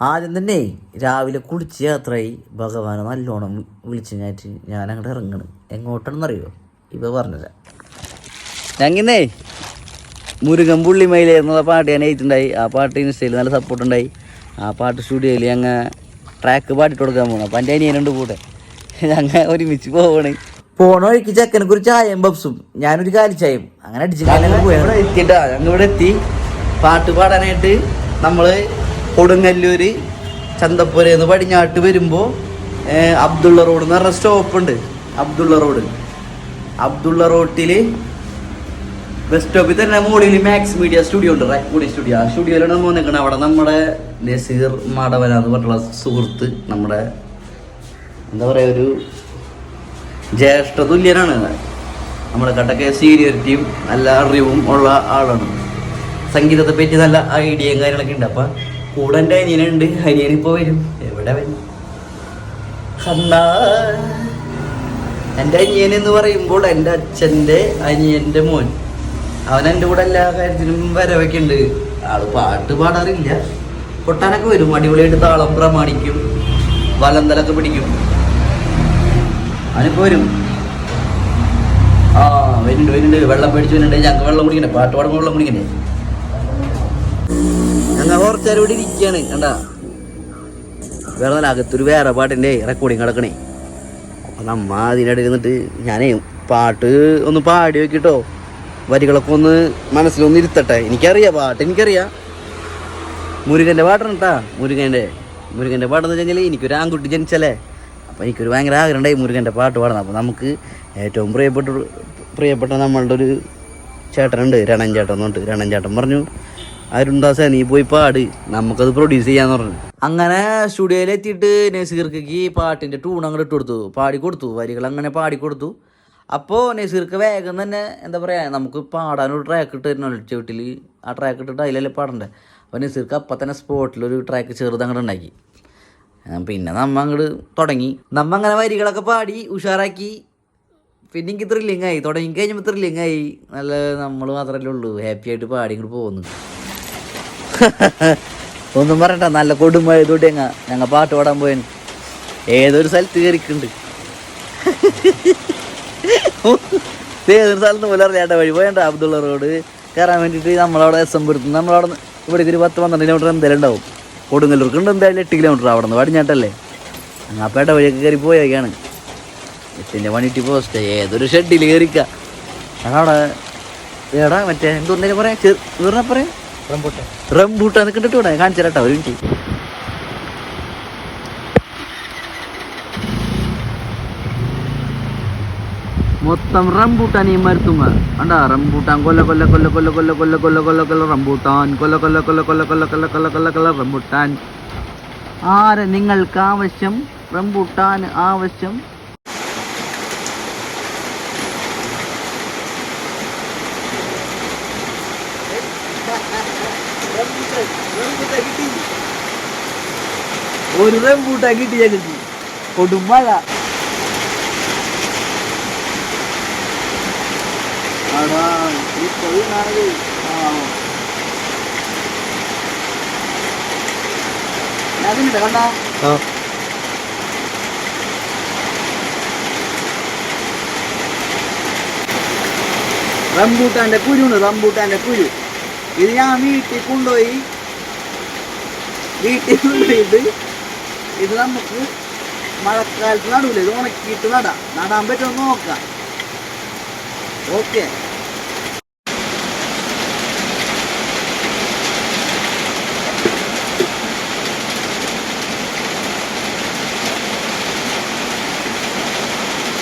ആദ്യം തന്നെ രാവിലെ കുളിച്ച് യാത്രയായി ഭഗവാനെ നല്ലോണം വിളിച്ചു ഞാറ്റ് ഞാൻ അങ്ങോട്ട് ഇറങ്ങണ്. എങ്ങോട്ടാണെന്നറിയോ? ഇവ പറഞ്ഞുതരാം ഞങ്ങിന്നേ മുരുകൻ പുള്ളിമയിലേ എന്നുള്ള പാട്ട് ഞാൻ എഴുതിണ്ടായി ആ പാട്ട് ഇൻസ്റ്റയിൽ നല്ല സപ്പോർട്ട് ഉണ്ടായി ആ പാട്ട് സ്റ്റുഡിയോയിൽ ഞങ്ങൾ ട്രാക്ക് പാട്ടിട്ട് കൊടുക്കാൻ പോകണം അപ്പം എന്റെ അനിയനുണ്ട് കൂടെ. ഞങ്ങൾ ഒരുമിച്ച് പോവണേ. പോണ വഴിക്ക് ചെക്കനെ കുറിച്ച് ആയം ബബ്സും ഞാനൊരു ചായം അങ്ങനെ അടിച്ച് ഇവിടെ ഞങ്ങൾ ഇവിടെ എത്തി. പാട്ട് പാടാനായിട്ട് നമ്മൾ ചന്തപ്പുര എന്ന് പടിഞ്ഞാട്ട് വരുമ്പോൾ അബ്ദുള്ള റോഡ് എന്ന് പറഞ്ഞ സ്റ്റോപ്പ് ഉണ്ട്. അബ്ദുള്ള റോഡ്. അബ്ദുള്ള റോട്ടിൽ ബസ് സ്റ്റോപ്പിൽ തന്നെ മുകളിൽ മാക്സ് മീഡിയ സ്റ്റുഡിയോ ഉണ്ട് റെക്കോർഡി സ്റ്റുഡിയോ. ആ സ്റ്റുഡിയോയിലാണ് നമ്മൾ നിൽക്കുന്നത് അവിടെ നമ്മുടെ നസീർ മാടവന എന്ന് പറഞ്ഞുള്ള സുഹൃത്ത് നമ്മുടെ എന്താ പറയുക ഒരു ജ്യേഷ്ഠ തുല്യനാണ്. നമ്മുടെ കട്ടക്കെ സീരിയറിറ്റിയും നല്ല അറിവും ഉള്ള ആളാണ്. സംഗീതത്തെ പറ്റി നല്ല ഐഡിയയും കാര്യങ്ങളൊക്കെ ഉണ്ട്. അപ്പം കൂടെ എന്റെ അനിയനുണ്ട് അനിയനിപ്പോ വരും. എവിടെ വരും? കണ്ണാ. എന്റെ അനിയൻ എന്ന് പറയുമ്പോൾ എന്റെ അച്ഛന്റെ അനിയന്റെ മോൻ. അവൻ എന്റെ കൂടെ എല്ലാ കാര്യത്തിനും വരവൊക്കെ ഉണ്ട്. ആൾ പാട്ട് പാടാറില്ല. കൊട്ടാനൊക്കെ വരും. അടിപൊളിയായിട്ട് താളം പ്രമാണിക്കും. വലന്തലൊക്കെ പിടിക്കും. അവനിപ്പോ വരും. ആ വരുന്നുണ്ട് വരുന്നുണ്ട്. വെള്ളം പേടിച്ച് വരുന്നുണ്ട്. ഞങ്ങൾക്ക് വെള്ളം കുടിക്കണ്ടേ? പാട്ട് പാടുമ്പോൾ വെള്ളം കുടിക്കണ്ടേ? ഞങ്ങൾ കുറച്ചേരം ഇവിടെ ഇരിക്കുകയാണ്. കണ്ടാ? വേറെ നല്ല അകത്തൊരു വേറെ പാട്ടിന്റെ റെക്കോർഡിങ് കിടക്കണേ അപ്പം നമ്മ അതിനിടയിൽ ഇരുന്നിട്ട് ഞാനേ പാട്ട് ഒന്ന് പാടി വെക്കിട്ടോ വരികളൊക്കെ ഒന്ന് മനസ്സിലൊന്ന് ഇരുത്തട്ടെ. എനിക്കറിയാം പാട്ട് എനിക്കറിയാം. മുരുകന്റെ പാട്ടാണ് കേട്ടാ. മുരുകന്റെ മുരുകന്റെ പാട്ടെന്ന് വെച്ച് കഴിഞ്ഞാൽ എനിക്കൊരു ആൺകുട്ടി ജനിച്ചല്ലേ? അപ്പോൾ എനിക്കൊരു ഭയങ്കര ആഗ്രഹം ഉണ്ടായി മുരുകന്റെ പാട്ട് പാടണം. അപ്പോൾ നമുക്ക് ഏറ്റവും പ്രിയപ്പെട്ട പ്രിയപ്പെട്ട നമ്മളുടെ ഒരു ചേട്ടനുണ്ട്. രണൻ ചേട്ടൻ എന്നുണ്ട് രണൻ ചേട്ടൻ പറഞ്ഞു അരുൺദാസ നീ പോയി പാട്. നമുക്കത് പ്രൊഡ്യൂസ് ചെയ്യാന്ന് പറഞ്ഞു. അങ്ങനെ സ്റ്റുഡിയോയിൽ എത്തിയിട്ട് നസീർക്ക് ഈ പാട്ടിന്റെ ട്യൂൺ അങ്ങോട്ട് ഇട്ട് കൊടുത്തു. പാടി കൊടുത്തു. വരികൾ അങ്ങനെ പാടി കൊടുത്തു. അപ്പോൾ നസീർക്ക് വേഗം തന്നെ എന്താ പറയുക നമുക്ക് പാടാനൊരു ട്രാക്ക് ഇട്ട് തരണമല്ലോ ചവിട്ടിൽ ആ ട്രാക്ക് ഇട്ടിട്ട് അതിലല്ലേ പാടണ്ടേ? അപ്പോൾ നസീർക്ക് അപ്പം തന്നെ സ്പോട്ടിൽ ഒരു ട്രാക്ക് ചെറുത് അങ്ങോട്ട് ഉണ്ടാക്കി. പിന്നെ നമ്മ അങ്ങോട്ട് തുടങ്ങി. നമ്മ അങ്ങനെ വരികളൊക്കെ പാടി ഉഷാറാക്കി. പിന്നെ എനിക്ക് ത്രില്ലിങ് ആയി. തുടങ്ങി കഴിഞ്ഞപ്പോൾ ത്രില്ലിങ് ആയി. നല്ല നമ്മൾ മാത്രമല്ലേ ഉള്ളൂ. ഹാപ്പി ആയിട്ട് പാടി ഇങ്ങോട്ട് പോകുന്നു. ഒന്നും പറയണ്ട നല്ല കൊടുമഴ തൊട്ട് ഞങ്ങ ഞങ്ങൾ പാട്ട് പാടാൻ പോയന്. ഏതൊരു സ്ഥലത്ത് കയറിക്കുണ്ട് ഏതൊരു സ്ഥലത്ത് പോലെ അറിയാട്ട വഴി പോയണ്ട അബ്ദുള്ള റോഡ്. കയറാൻ വേണ്ടിയിട്ട് നമ്മളവിടെ എസ് എം പുരത്ത് നമ്മളവിടെ ഇവിടെ ഒരു പത്ത് പന്ത്രണ്ട് കിലോമീറ്റർ എന്തായാലും ഉണ്ടാവും. കൊടുങ്ങല്ലൂർക്ക് ഉണ്ട് എന്തായാലും എട്ട് കിലോമീറ്റർ അവിടെ നിന്ന് പടിഞ്ഞാട്ടല്ലേ അങ്ങാപ്പേട്ട വഴിയൊക്കെ കയറി പോയൊക്കെയാണ് എട്ടിന്റെ പണിയിട്ട് പോസ്റ്റ് ഏതൊരു ഷെഡിൽ കയറിക്കാം ഞങ്ങളവിടെ എടാ മറ്റേ എന്തോന്നേ പറയാം? ചെറു പറയാം റംബൂട്ടാന്ന് കണ്ടിട്ട് കൂടെ കാണിച്ചു ഒരു മിനിറ്റ് മൊത്തം റംബൂട്ടാൻ ഈ മരത്തുമ്മ കണ്ടാ റംബൂട്ടാൻ കൊല്ല കൊല്ല കൊല്ല കൊല്ല കൊല്ല കൊല്ല കൊല്ല കൊല്ല കൊല്ല റംബൂട്ടാൻ കൊല്ല കൊല്ല കൊല്ല കൊല്ല കൊല്ല കൊല്ല കൊല്ല കൊല്ല കൊല്ല റംബൂട്ടാൻ ആരെ നിങ്ങൾക്ക് ആവശ്യം റംബൂട്ടാൻ ആവശ്യം ഒരു റംബൂട്ടാക്കി ഇട്ടിയാക്കി കൊടുമഴ കണ്ടാ? റംബൂട്ടാന്റെ കുരുണ്ട് റംബൂട്ടാന്റെ കുരു. ഇത് ഞാൻ വീട്ടിൽ കൊണ്ടുപോയി. വീട്ടിൽ കൊണ്ടുപോയിട്ട് ഇത് നമുക്ക് മഴക്കാലത്ത് നടൂല ഇത് ഉണക്കിയിട്ട് നടാം. നടാൻ പറ്റുമോ നോക്കാം. ഓക്കെ.